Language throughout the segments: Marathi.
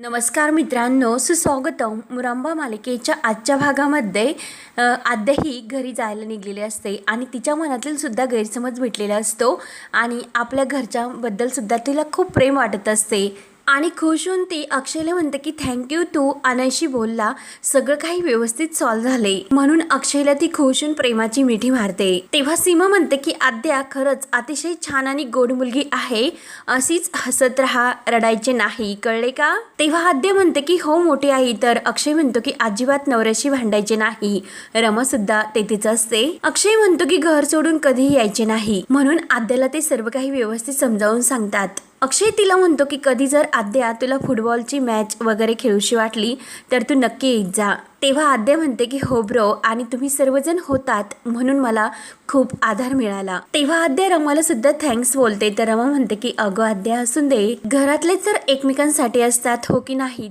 नमस्कार मित्रांनो सुस्वागतम मुरांबा मालिकेच्या आजच्या भागामध्ये आद्याही घरी जायला निघलेली असते आणि तिच्या मनातील सुद्धा गैरसमज भेटलेला असतो आणि आपल्या घरच्याबद्दलसुद्धा तिला खूप प्रेम वाटत असते. आणि खुश होऊन ती अक्षयला म्हणते की थँक्यू तू अनायशी बोलला. सगळं काही व्यवस्थित सॉल्व्ह झाले म्हणून अक्षयला ती खुश होऊन प्रेमाची मिठी मारते. तेव्हा सीमा म्हणते की आद्या खरंच अतिशय छान आणि गोड मुलगी आहे. अशीच हसत राहा रडायचे नाही. कळले का? तेव्हा आद्या म्हणते की हो मोठी आई. तर अक्षय म्हणतो की अजिबात नवऱ्याशी भांडायचे नाही. रमा सुद्धा तेथेच असते. अक्षय म्हणतो की घर सोडून कधीही यायचे नाही. म्हणून आद्याला ते सर्व काही व्यवस्थित समजावून सांगतात. अक्षय तिला म्हणतो की कधी जर आद्या तुला फुटबॉलची मॅच वगैरे खेळूशी वाटली तर तू नक्की येत जा. तेव्हा आद्या म्हणते की हो ब्रो आणि तुम्ही सर्वजण होतात म्हणून मला खूप आधार मिळाला. तेव्हा आद्या रमाला सुद्धा थँक्स बोलते. तर रमा म्हणते की अगं आद्या असून दे घरातले जर एकमेकांसाठी असतात हो की नाहीत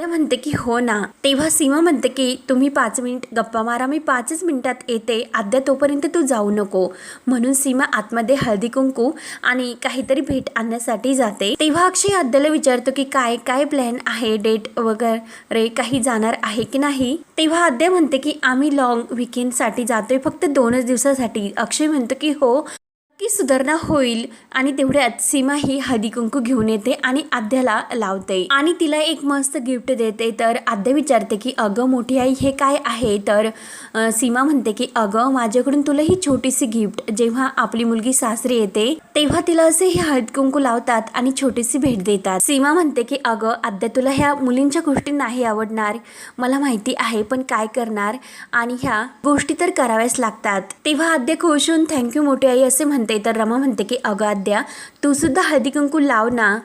आद्या म्हणते की हो ना. तेव्हा सीमा म्हणते की तुम्ही पाच मिनिट गप्पा मारा मी पाचच मिनिटात येते. आद्या तोपर्यंत तू जाऊ नको. म्हणून सीमा आतमध्ये हळदी कुंकू आणि काहीतरी भेट आणण्यासाठी जाते. तेव्हा अक्षय आद्याला विचारतो की काय काय प्लॅन आहे? डेट वगैरे काही जाणार आहे की नाही? तेव्हा आद्या म्हणते की आम्ही लॉंग विकेंडसाठी जातोय. फक्त दोनच दिवसासाठी. अक्षय म्हणतो की हो. की सुधारणा होईल आणि तेवढ्यात सीमा ही हळदी कुंकू घेऊन येते आणि आद्याला लावते. आणि तिला एक मस्त गिफ्ट देते. तर आद्या विचारते की अगं मोठी आई हे काय आहे? तर सीमा म्हणते की अगं माझ्याकडून तुला ही छोटीशी गिफ्ट. जेव्हा आपली मुलगी सासरी येते तेव्हा तिला असे हे हळद कुंकू लावतात आणि छोटीशी भेट देतात. सीमा म्हणते की अगं आद्या तुला ह्या मुलींच्या गोष्टी नाही आवडणार. मला माहिती आहे पण काय करणार? आणि ह्या गोष्टी तर कराव्याच लागतात. तेव्हा आद्या खुश होऊन थँक्यू मोठी आई असे म्हणते तर रमा म्हणते की अगं आद्या तू सुद्धा हळदी कुंकू लाव ना.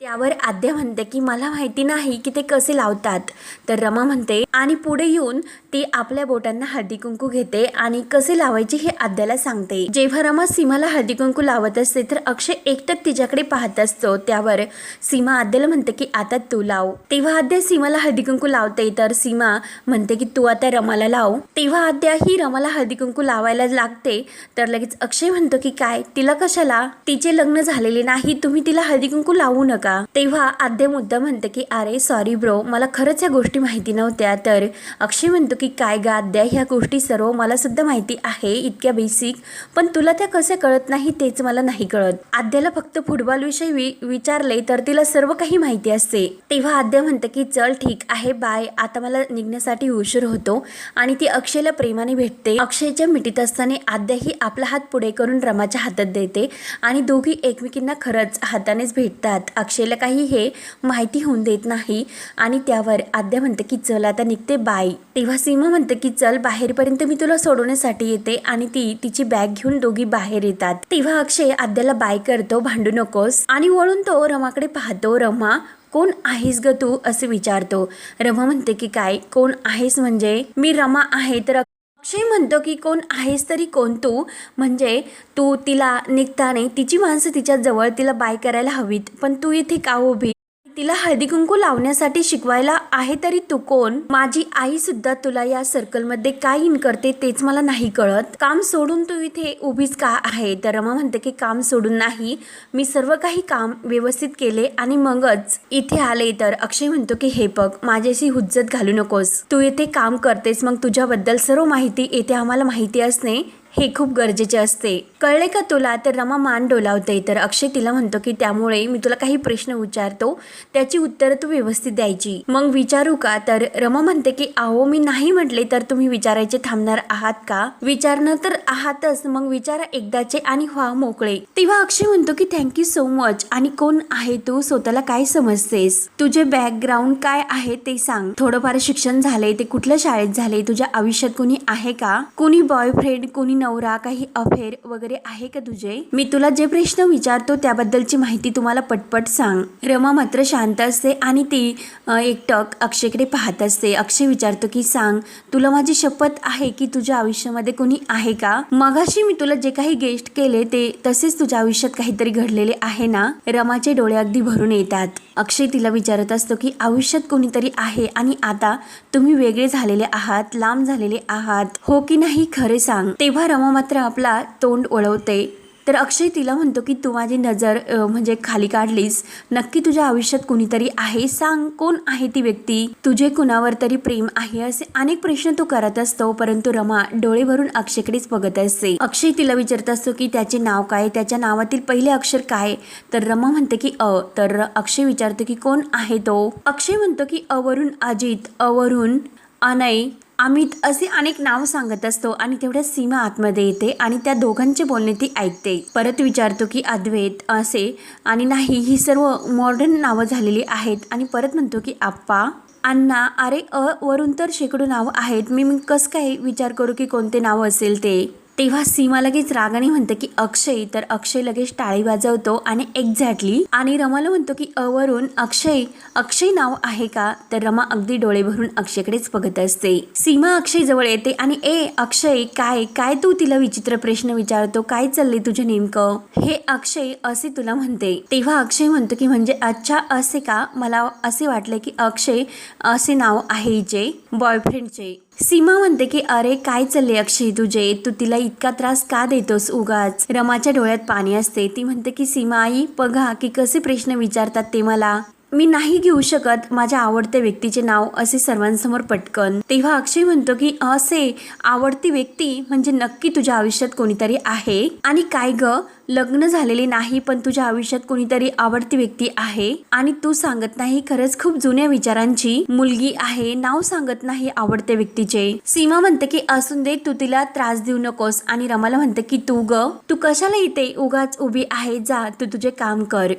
त्यावर आद्या म्हणते की मला माहिती नाही की ते कसे लावतात. तर रमा म्हणते आणि पुढे येऊन ती आपल्या बोटांना हळदी कुंकू घेते आणि कसे लावायचे हे आद्याला सांगते. जेव्हा रमा सीमाला हळदी कुंकू लावत असते तर अक्षय एकटक तिच्याकडे पाहत असतो. त्यावर सीमा आद्याला म्हणते की आता तू लाव. तेव्हा आद्या सीमाला हळदी कुंकू लावते तर सीमा म्हणते की तू आता रमाला लाव. तेव्हा आद्या ही रमाला हळदी कुंकू लावायला लागते तर लगेच अक्षय म्हणतो की काय? तिला कशाला? तिचे लग्न झालेले नाही तुम्ही तिला हळदी कुंकू लावू नका. तेव्हा आद्य मुद्दा म्हणते की अरे सॉरी ब्रो मला खरंच या गोष्टी माहिती नव्हत्या. तर अक्षय म्हणतो की काय गा आद्या ह्या गोष्टी सर्व मला सुद्धा माहिती आहे इतक्या बेसिक पण तुला त्या कसे कळत नाही तेच मला नाही कळत. आद्याला फक्त फुटबॉल विषयी वि विचारले तर तिला सर्व काही माहिती असते. तेव्हा आद्या म्हणते की चल ठीक आहे बाय आता मला निघण्यासाठी उशीर होतो आणि ती अक्षयला प्रेमाने भेटते. अक्षयच्या मिठीत असताना आद्या ही आपला हात पुढे करून रमाच्या हातात देते आणि दोघी एकमेकींना खरंच हातानेच भेटतात. अक्षयला काही हे माहिती होऊन देत नाही. आणि त्यावर आद्या म्हणते की चल आता निघते बाय तेव्हा सीमा म्हणतं की चल बाहेरपर्यंत मी तुला सोडवण्यासाठी येते आणि ती तिची बॅग घेऊन दोघी बाहेर येतात. तेव्हा अक्षय आद्याला बाय करतो भांडू नकोस. आणि वळून तो रमाकडे पाहतो रमा कोण आहेस ग तू? असे विचारतो. रमा म्हणते की काय? कोण आहेस म्हणजे? मी रमा आहे तर अक्षय म्हणतो की कोण आहेस तरी कोण तू? म्हणजे तू तिला निघताने तिची माणसं तिच्या जवळ तिला बाय करायला हवीत पण तू इथे का उभी? तिला हळदीकुंकू लावण्यासाठी शिकवायला आहे तरी तू कोण? माझी आई सुद्धा तुला या सर्कलमध्ये काय इन करते तेच मला नाही कळत. काम सोडून तू इथे उभीच का आहे? तर रमा म्हणते की काम सोडून नाही. मी सर्व काही काम व्यवस्थित केले आणि मगच इथे आले. तर अक्षय म्हणतो की हे बघ माझ्याशी हुज्जत घालू नकोस. तू इथे काम करतेस मग तुझ्याबद्दल सर्व माहिती येथे आम्हाला माहिती असणे हे खूप गरजेचे असते. कळले का तुला? तर रमा मान डोलावते तर अक्षय तिला म्हणतो की त्यामुळे मी तुला काही प्रश्न विचारतो. त्याची उत्तरं तू व्यवस्थित द्यायची. मग विचारू का तर रमा म्हणते की अहो मी नाही म्हटले तर तुम्ही विचारायचे थांबणार आहात का विचारणार तर आहातच. मग विचारा एकदाचे आणि व्हा मोकळे तेव्हा अक्षय म्हणतो की थँक्यू सो मच आणि कोण आहे तू? स्वतःला काय समजतेस? तुझे बॅकग्राऊंड काय आहे ते सांग. थोडंफार शिक्षण झाले ते कुठल्या शाळेत झाले तुझ्या आयुष्यात कोणी आहे का? कोणी बॉयफ्रेंड कोणी नवरा काही अफेअर वगैरे आहे का तुझे? मी तुला जे प्रश्न विचारतो त्याबद्दलची माहिती तुम्हाला पटपट सांग. रमा मात्र शांत असते आणि ती एकटक अक्षयकडे पाहत असते. अक्षय विचारतो की सांग तुला माझी शपथ आहे की तुझ्या आयुष्यामध्ये कोणी आहे का? मगाशी मी तुला जे काही गेस्ट केले ते तसेच तुझ्या आयुष्यात काहीतरी घडलेले आहे ना? रमाचे डोळे अगदी भरून येतात. अक्षय तिला विचारत असतो की आयुष्यात कोणीतरी आहे आणि आता तुम्ही वेगळे झालेले आहात लांब झालेले आहात. हो की नाही खरे सांग. तेव्हा रमा मात्र आपला तोंड ओळवते. तर अक्षय तिला म्हणतो की तू माझी नजर म्हणजे खाली काढलीस. नक्की तुझ्या आयुष्यात कुणीतरी आहे? सांग कोण आहे ती व्यक्ती? तुझे कुणावर तरी प्रेम आहे असे अनेक प्रश्न तू करत असतो परंतु रमा डोळे भरून अक्षयकडेच बघत असते. अक्षय तिला विचारत असतो की त्याचे नाव काय? त्याच्या नावातील पहिले अक्षर काय? तर रमा म्हणते की अ. तर अक्षय विचारतो की कोण आहे तो? अक्षय म्हणतो की अवरून अजित अवरून अनय अमित असे अनेक नाव सांगत असतो आणि तेवढ्या सीमा आतमध्ये येते आणि त्या दोघांचे बोलणे ती ऐकते. परत विचारतो की अद्वैत असे? आणि नाही ही सर्व मॉडर्न नावं झालेली आहेत. आणि परत म्हणतो की आप्पा अण्णा अरे अ वरून तर शेकडो नावं आहेत. मी मी कसं काय विचार करू की कोणते नाव असेल ते? तेव्हा सीमा लगेच रागाने म्हणतं की अक्षय. तर अक्षय लगेच टाळी वाजवतो आणि एक्झॅक्टली आणि रमाला म्हणतो की अवरून अक्षय अक्षय नाव आहे का? तर रमा अगदी डोळे भरून अक्षयकडेच बघत असते. सीमा अक्षय जवळ येते आणि ए अक्षय काय काय तू तिला विचित्र प्रश्न विचारतो? काय चालले तुझे नेमकं? हे अक्षय असे तुला म्हणते. तेव्हा अक्षय म्हणतो की म्हणजे अच्छा असे का? मला असे वाटले की अक्षय असे नाव आहे जे बॉयफ्रेंडचे सीमा म्हणते की अरे काय चालले अक्षय तुझे? तू तिला इतका त्रास का देतोस उगाच? रमाच्या डोळ्यात पाणी असते. ती म्हणते की सीमा आई बघा की कसे प्रश्न विचारतात ते मला. मी नाही घेऊ शकत माझ्या आवडत्या व्यक्तीचे नाव असे सर्वांसमोर पटकन. तेव्हा अक्षय म्हणतो की असे आवडती व्यक्ती म्हणजे नक्की तुझ्या आयुष्यात कोणीतरी आहे? आणि काय ग? लग्न झालेले नाही पण तुझ्या आयुष्यात कोणीतरी आवडती व्यक्ती आहे? आणि तू सांगत नाही खरंच खूप जुन्या विचारांची मुलगी आहे नाव सांगत नाही आवडत्या व्यक्तीचे. सीमा म्हणते की असून दे तू तिला त्रास देऊ नकोस. आणि रमाला म्हणते की तू ग? तू कशाला येते उगाच उभी आहे? जा तू तुझे काम कर.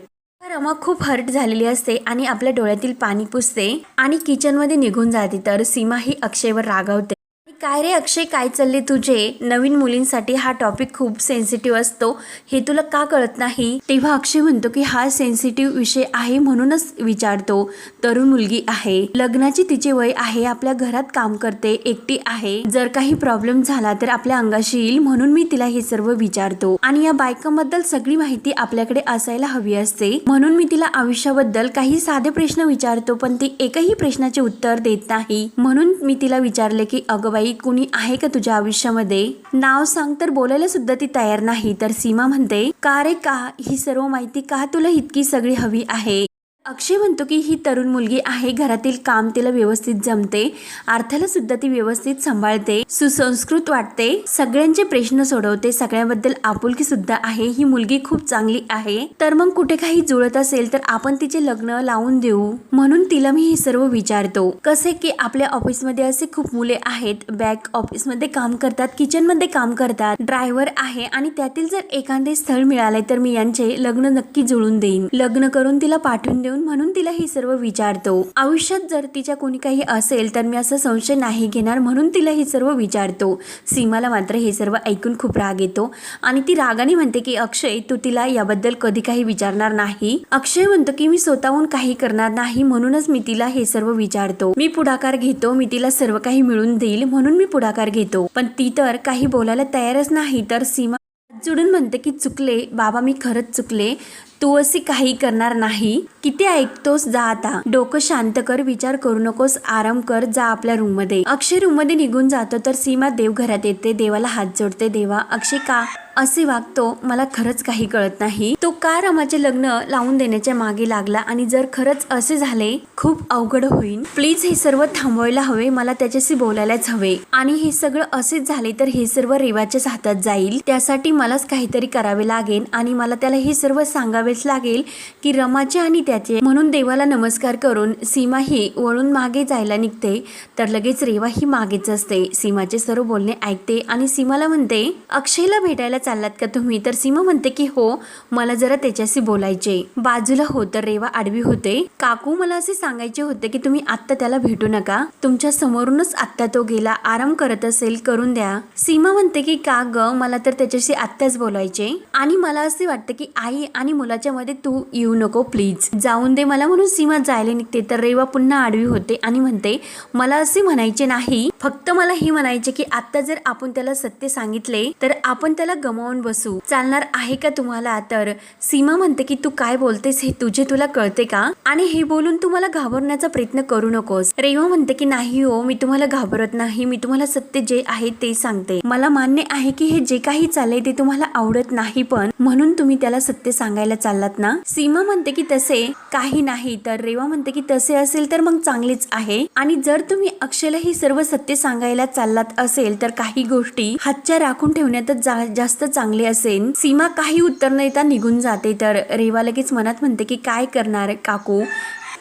रमा खूप हर्ट झालेली असते आणि आपल्या डोळ्यातील पाणी पुसते आणि किचनमध्ये निघून जाते. तर सीमा ही अक्षयवर रागावते. काय रे अक्षय? काय चालले तुझे? नवीन मुलींसाठी हा टॉपिक खूप सेन्सिटिव्ह असतो. हे तुला का कळत नाही? तेव्हा अक्षय म्हणतो की हा सेन्सिटिव्ह विषय आहे म्हणूनच विचारतो. तरुण मुलगी आहे. लग्नाची तिचे वय आहे. आपल्या घरात काम करते. एकटी आहे. जर काही प्रॉब्लेम झाला तर आपल्या अंगाशी येईल म्हणून मी तिला हे सर्व विचारतो. आणि या बायकांबद्दल सगळी माहिती आपल्याकडे असायला हवी असते. म्हणून मी तिला आयुष्याबद्दल काही साधे प्रश्न विचारतो पण ती एकही प्रश्नाचे उत्तर देत नाही. म्हणून मी तिला विचारले की अगं बाई कुणी आहे का तुझ्या आयुष्यामध्ये? नाव सांग तर बोलायला सुद्धा ती तयार नाही. तर सीमा म्हणते का रे का? ही सर्व माहिती का तुला इतकी सगळी हवी आहे? अक्षय म्हणतो की ही तरुण मुलगी आहे घरातील काम तिला व्यवस्थित जमते अर्थाला सुद्धा ती व्यवस्थित सांभाळते सुसंस्कृत वाटते सगळ्यांचे प्रश्न सोडवते सगळ्याबद्दल आपुलकी सुद्धा आहे ही मुलगी खूप चांगली आहे. तर मग कुठे काही जुळत असेल तर आपण तिचे लग्न लावून देऊ म्हणून तिला मी हे सर्व विचारतो. कसे की आपल्या ऑफिसमध्ये असे खूप मुले आहेत बॅक ऑफिसमध्ये काम करतात किचनमध्ये काम करतात ड्रायव्हर आहे आणि त्यातील जर एखादे स्थळ मिळाले तर मी यांचे लग्न नक्की जुळून देईन. लग्न करून तिला पाठवून देऊन म्हणून तिला हे सर्व विचारतो. आयुष्यात जर तिच्या कोणी काही असेल तर मी असा संशय नाही घेणार म्हणून तिला हे सर्व विचारतो. सीमाला मात्र हे सर्व ऐकून खूप राग येतो आणि ती रागाने म्हणते की अक्षय तू तिला याबद्दल कधी काही विचारणार नाही? अक्षय म्हणतो की मी स्वतःहून काही करणार नाही म्हणूनच मी तिला हे सर्व विचारतो. मी पुढाकार घेतो मी तिला सर्व काही मिळून देईल म्हणून मी पुढाकार घेतो. पण ती तर काही बोलायला तयारच नाही. तर सीमा जुडून म्हणते की चुकले बाबा मी खरंच चुकले. तू अशी काही करणार नाही. किती ऐकतोस जा आता. डोकं शांत कर विचार करू नकोस आराम कर जा आपल्या रूममध्ये अक्षय रूममध्ये निघून जातो तर सीमा देवघरात येते देवाला हात जोडते देवा अक्षय का? असे वागतो. मला खरंच काही कळत नाही. तो का रमाचे लग्न लावून देण्याच्या मागे लागला आणि जर खरंच असे झाले खूप अवघड होईल प्लीज हे सर्व थांबवायला हवे मला त्याच्याशी बोलायलाच हवे. आणि हे सगळं असेच झाले तर हे सर्व रेवाच्याच हातात जाईल. त्यासाठी मलाच काहीतरी करावे लागेल आणि मला त्याला हे सर्व करावेच लागेल की रमाचे आणि त्याचे. म्हणून देवाला नमस्कार करून सीमा ही वळून मागे जायला निघते. तर लगेच रेवा ही मागेच असते. सीमाचे सर्व बोलणे ऐकते आणि सीमाला म्हणते अक्षयला भेटायला चाललात का तुम्ही? तर सीमा म्हणते की हो मला जरा त्याच्याशी बोलायचे बाजूला हो तर रेवा आडवी होते. काकू मला असे सांगायचे होते की तुम्ही आत्ता त्याला भेटू नका. तुमच्या समोरूनच आत्ता तो गेला. आराम करत असेल करून द्या. सीमा म्हणते की का ग मला तर त्याच्याशी आत्ताच बोलायचे आणि मला असे वाटतं की आई आणि मुला दोघाच्या तू येऊ नको प्लीज जाऊन दे मला म्हणून सीमा जायला निघते. तर रेवा पुन्हा आडवी होते आणि म्हणते मला असे म्हणायचे नाही. फक्त मला हे म्हणायचे की आता जर आपण त्याला सत्य सांगितले तर आपण त्याला गमावून बसू. चालणार आहे का तुम्हाला? तर सीमा म्हणते की तू काय बोलतेस हे तुझे तुला कळते का? आणि हे बोलून तू मला घाबरण्याचा प्रयत्न करू नकोस. रेवा म्हणते की नाही हो मी तुम्हाला घाबरत नाही. मी तुम्हाला सत्य जे आहे ते सांगते. मला मान्य आहे की हे जे काही चाललंय ते तुम्हाला आवडत नाही पण म्हणून तुम्ही त्याला सत्य सांगायला चाललात ना? सीमा म्हणते की तसे काही नाही तर रेवा म्हणते की तसे असेल तर मग चांगलेच आहे. आणि जर तुम्ही अक्षयला ही सर्व सत्य सांगायला चाललात असेल तर काही गोष्टी हातच्या राखून ठेवण्यातच जा- जास्त चांगले असेल सीमा काही उत्तर न येता निघून जाते. तर रेवा लगेच मनात म्हणते की काय करणार काकू?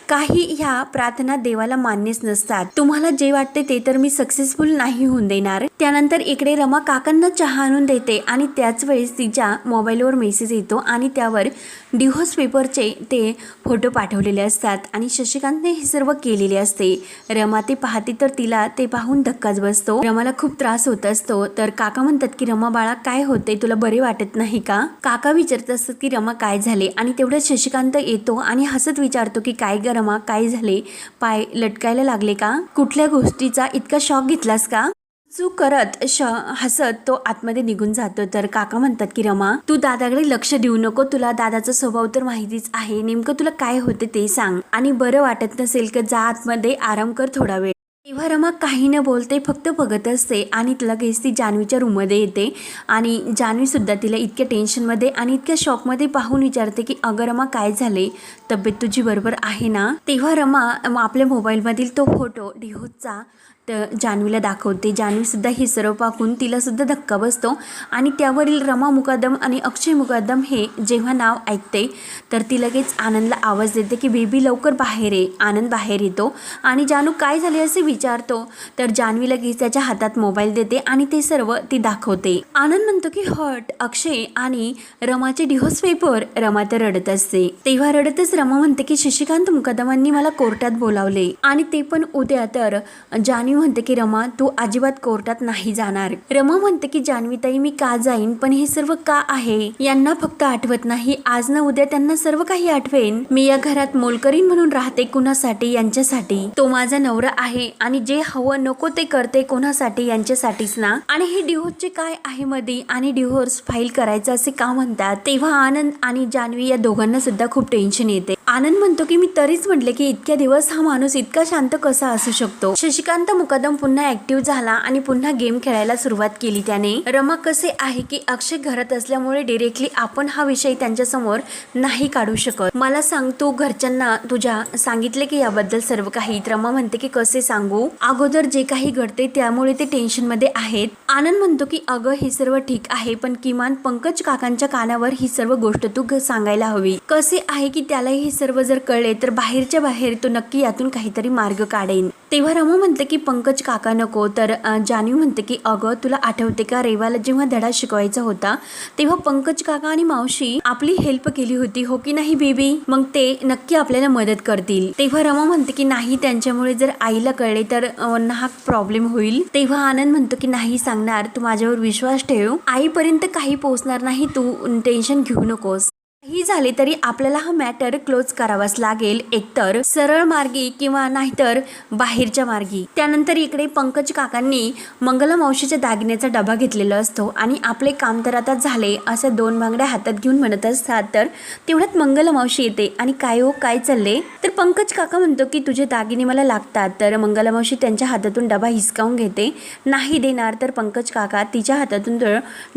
काही ह्या प्रार्थना देवाला मान्यच नसतात. तुम्हाला जे वाटते ते तर मी सक्सेसफुल नाही होऊन देणार. त्यानंतर इकडे रमा काकांना चहा आणून देते आणि त्याच वेळेस तिच्या मोबाईलवर मेसेज येतो आणि त्यावर डिव्होर्स पेपरचे ते फोटो पाठवलेले असतात आणि शशिकांतने हे सर्व केलेले असते. रमा ते पाहते तर तिला ते पाहून धक्काच बसतो. रमाला खूप त्रास होत असतो. तर काका म्हणतात की रमा बाळा काय होते तुला बरे वाटत नाही का? काका विचारत असतात की रमा काय झाले? आणि तेवढ्यात शशिकांत येतो आणि हसत विचारतो की काय ग रमा काय झाले? पाय लटकायला लागले का? कुठल्या गोष्टीचा इतका शॉक घेतलास का? चूक करत श हसत तो आतमध्ये निघून जातो. तर काका म्हणतात की रमा तू दादाकडे लक्ष देऊ नको. तुला दादाचा स्वभाव तर माहितीच आहे. नेमकं तुला काय होते ते सांग. आणि बरं वाटत नसेल का जा आतमध्ये. आराम कर थोडा वेळ. तेव्हा रमा काही न बोलते फक्त बघत असते आणि लगेच ती जान्हवीच्या रूममध्ये येते. आणि जान्हवीसुद्धा तिला इतक्या टेन्शनमध्ये आणि इतक्या शॉकमध्ये पाहून विचारते की अगं रमा काय झाले तब्येत तुझी बरोबर आहे ना? तेव्हा रमा आपल्या मोबाईलमधील तो फोटो डिहोचा तर जान्हवीला दाखवते. जान्हवीसुद्धा हे सर्व पाहून तिलासुद्धा धक्का बसतो. आणि त्यावरील रमा मुकादम आणि अक्षय मुकादम हे जेव्हा नाव ऐकते तर ती लगेच आनंदला आवाज देते की बेबी लवकर बाहेर ये. आनंद बाहेर येतो. आणि जानू काय झाले असे विचारतो तर जान्हवी लगेच त्याच्या हातात मोबाईल देते आणि ते सर्व ती दाखवते. आनंद म्हणतो की हट अक्षय आणि रमाचे डिहोस पेपर. रमा तर रडत असते. तेव्हा रडतच रमा म्हणते की शशिकांत मुकादमांनी मला कोर्टात बोलावले. आणि ते पण उद्या तर जान्हवी जान्हवी म्हणते की रमा तू अजिबात कोर्टात नाही जाणार. रमा म्हणते की जान्हवीताई मी का जाईन? पण हे सर्व का आहे? यांना फक्त आठवत नाही. आज ना उद्या त्यांना सर्व काही आठवेन. मी या घरात मोलकरीन म्हणून राहते कुणासाठी? यांच्यासाठी. तो माझा नवरा आहे आणि जे हवं नको ते करते कोणासाठी? यांच्यासाठीच ना. आणि हे डिव्होर्सचे काय आहे मध्ये आणि डिव्होर्स फाईल करायचं असे का म्हणतात? तेव्हा आनंद आणि जान्हवी या दोघांना सुद्धा खूप टेन्शन येते. आनंद म्हणतो की मी तरीच म्हटले की इतक्या दिवस हा माणूस इतका शांत कसा असू शकतो? शशिकांत मुकदम पुन्हा ऍक्टिव्ह झाला आणि पुन्हा गेम खेळायला सुरुवात केली त्याने. रमा कसे आहे की अक्षय घरात असल्यामुळे डिरेक्टली आपण हा विषय त्यांच्यासमोर नाही काढू शकत. मला सांग तू घरच्यांना तुझ्या सांगितले की याबद्दल सर्व काही? रमा म्हणते की कसे सांगू? अगोदर जे काही घडते त्यामुळे ते टेन्शनमध्ये आहेत. आनंद म्हणतो की अगं हे सर्व ठीक आहे पण किमान पंकज काकांच्या कानावर ही सर्व गोष्ट तू सांगायला हवी. कसे आहे की त्यालाही हे सर्व जर कळले तर बाहेरच्या बाहेर तो नक्की यातून काहीतरी मार्ग काढेन. तेव्हा रमा म्हणते की पंकज काका नको. तर अ, जान्हवी म्हणते की अगं तुला आठवते का रेवाला जेव्हा धडा शिकवायचा होता तेव्हा पंकज काका आणि मावशी आपली हेल्प केली होती हो की नाही बेबी मग ते नक्की आपल्याला मदत करतील. तेव्हा रमा म्हणते की नाही त्यांच्यामुळे जर आईला कळले तर अ, नाहक प्रॉब्लेम होईल. तेव्हा आनंद म्हणतो की नाही सांगणार तू माझ्यावर विश्वास ठेव. आईपर्यंत काही पोहोचणार नाही तू टेन्शन घेऊ नकोस. ही झाले तरी आपल्याला हा मॅटर क्लोज करावाच लागेल. एकतर सरळ मार्गी किंवा नाहीतर बाहेरच्या मार्गी. त्यानंतर इकडे पंकज काकांनी मंगला मावशीच्या दागिन्याचा डबा घेतलेला असतो आणि आपले काम तर आता झाले असं दोन बांगड्या हातात घेऊन म्हणत असतात. तर तेवढ्यात मंगला मावशी येते आणि काय हो काय चालले तर पंकज काका म्हणतो की तुझे दागिने मला लागतात. तर मंगला मावशी त्यांच्या हातातून डबा हिसकावून घेते. नाही देणार. तर पंकज काका तिच्या हातातून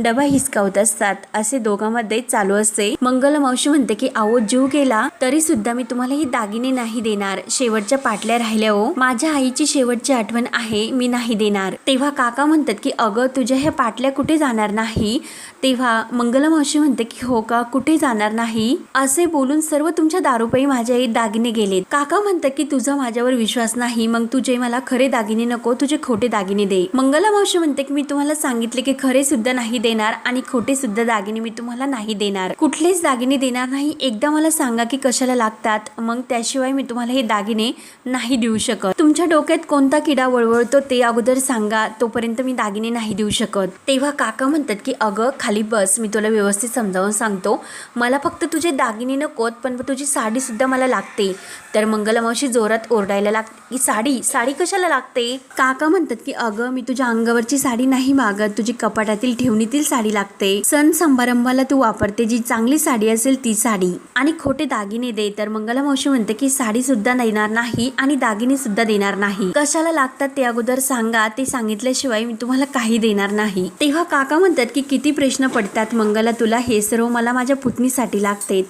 डबा हिसकावत असतात. असे दोघांमध्ये चालू असते. मंगल मावशी म्हणते की आहो जीव गेला तरी सुद्धा मी तुम्हाला ही दागिने नाही देणार. शेवटच्या पाटल्या राहिल्या हो. माझ्या आईची शेवटची आठवण आहे मी नाही देणार. तेव्हा काका म्हणतात की अगं तुझ्या ह्या पाटल्या कुठे जाणार नाही? तेव्हा मंगला मावशी म्हणते की हो का कुठे जाणार नाही? असे बोलून सर्व तुमच्या दारूपाई माझ्या आई दागिने गेलेत. काका म्हणतात की तुझा माझ्यावर विश्वास नाही मग तुझे मला खरे दागिने नको तुझे खोटे दागिने दे. मंगला मावशी म्हणते की मी तुम्हाला सांगितले की खरे सुद्धा नाही देणार आणि खोटे सुद्धा दागिने मी तुम्हाला नाही देणार. कुठलेच दागिने दागिने देणार नाही. एकदा मला सांगा की कशाला लागतात. मग त्याशिवाय मी तुम्हाला हे दागिने नाही देऊ शकत. तुमच्या डोक्यात कोणता किडा वळवळतो ते अगोदर सांगा. तोपर्यंत मी दागिने नाही देऊ शकत. तेव्हा काका म्हणतात की अगं खाली बस. मी तुला व्यवस्थित समजावून सांगतो. मला फक्त तुझे दागिने नकोत पण तुझी साडीसुद्धा मला लागते. तर मंगलमावशी जोरात ओरडायला लाग की साडी? साडी कशाला लागते? काका म्हणतात की अगं मी तुझ्या अंगावरची साडी नाही मागत. तुझी कपाटातील ठेवणीतील साडी लागते. सण समारंभाला तू वापरते जी चांगली साडी असेल ती साडी. आणि खोटे दागिने दे तर मंगला मावशी म्हणते की साडी सुद्धा देणार नाही आणि दागिने सुद्धा देणार नाही. कशाला लागतात ते अगोदर सांगा. ते सांगितल्याशिवाय मी तुम्हाला काही देणार नाही. तेव्हा काका म्हणतात की किती प्रश्न पडतात. मंगला तुला हे सर्व मला माझ्या पुतणीसाठी लागतेत.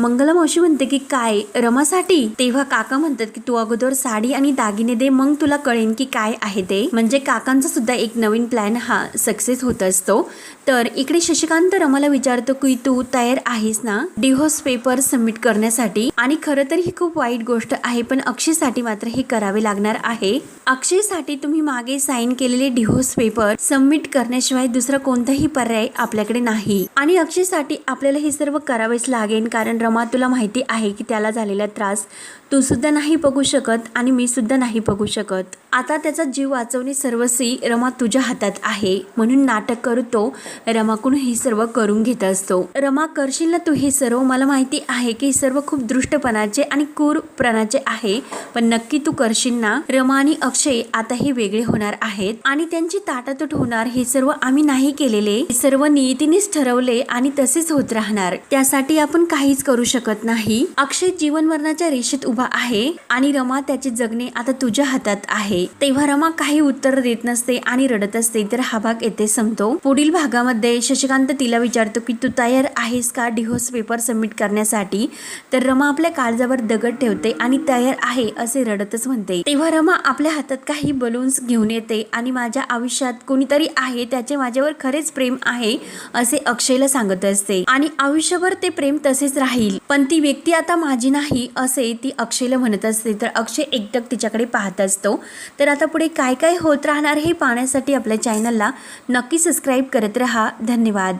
मंगला मावशी म्हणते की काय रमासाठी? तेव्हा काका म्हणतात की तू अगोदर साडी आणि दागिने दे मग तुला कळेन की काय आहे ते. म्हणजे काकांचा सुद्धा एक नवीन प्लॅन हा सक्सेस होत असतो. तर इकडे शशिकांत रमाला विचारतो की तू तयार आहेस ना डिव्होर्स पेपर सबमिट करण्यासाठी? आणि खरं तर ही खूप वाईट गोष्ट आहे पण अक्षयसाठी मात्र हे करावे लागणार आहे. अक्षयसाठी तुम्ही मागे साईन केलेले डिव्होर्स पेपर सबमिट करण्याशिवाय दुसरा कोणताही पर्याय आपल्याकडे नाही. आणि अक्षयसाठी आपल्याला हे सर्व करावेच लागेल कारण रमा तुला माहिती आहे की त्याला झालेला त्रास तू सुद्धा नाही बघू शकत आणि मी सुद्धा नाही बघू शकत. आता त्याचा जीव वाचवणे सर्वस्वी रमा तुझ्या हातात आहे. म्हणून नाटक करतो. रमाकडून हे सर्व करून घेत असतो. रमा करशील ना तू हे सर्व? मला माहिती आहे की हे सर्व खूप दृष्टपणाचे आणि क्रूरपणाचे आहे. पण नक्की तू करशील ना? रमा आणि अक्षय आता हे वेगळे होणार आहेत आणि त्यांची ताटातूट होणार. हे सर्व आम्ही नाही केलेले. हे सर्व नियतीनेच ठरवले आणि तसेच होत राहणार. त्यासाठी आपण काहीच करू शकत नाही. अक्षय जीवन मरणाच्या रेषेत उभा आहे आणि रमा त्याचे जगणे आता तुझ्या हातात आहे. तेव्हा रमा काही उत्तर देत नसते आणि रडत असते. तर हा भाग येथे संपतो. पुढील भागामध्ये शशिकांत तिला विचारतो की तू तयार आहेस का डिहोस पेपर सबमिट करण्यासाठी? तर रमा आपल्या काळजावर दगड ठेवते आणि तयार आहे असे रडतच म्हणते. तेव्हा रमा आपल्या हातात काही बलून्स घेऊन येते आणि माझ्या आयुष्यात कोणीतरी आहे त्याचे माझ्यावर खरेच प्रेम आहे असे अक्षयला सांगत असते. आणि आयुष्यभर ते प्रेम तसेच राहील पण ती व्यक्ती आता माझी नाही असे ती अक्षयला म्हणत असते तर अक्षय एकटक तिच्याकडे पाहत असतो. तर आता पुढे काय काय होत राहणार हे पाहण्यासाठी आपल्या चॅनलला नक्की सबस्क्राईब करत रहा. धन्यवाद.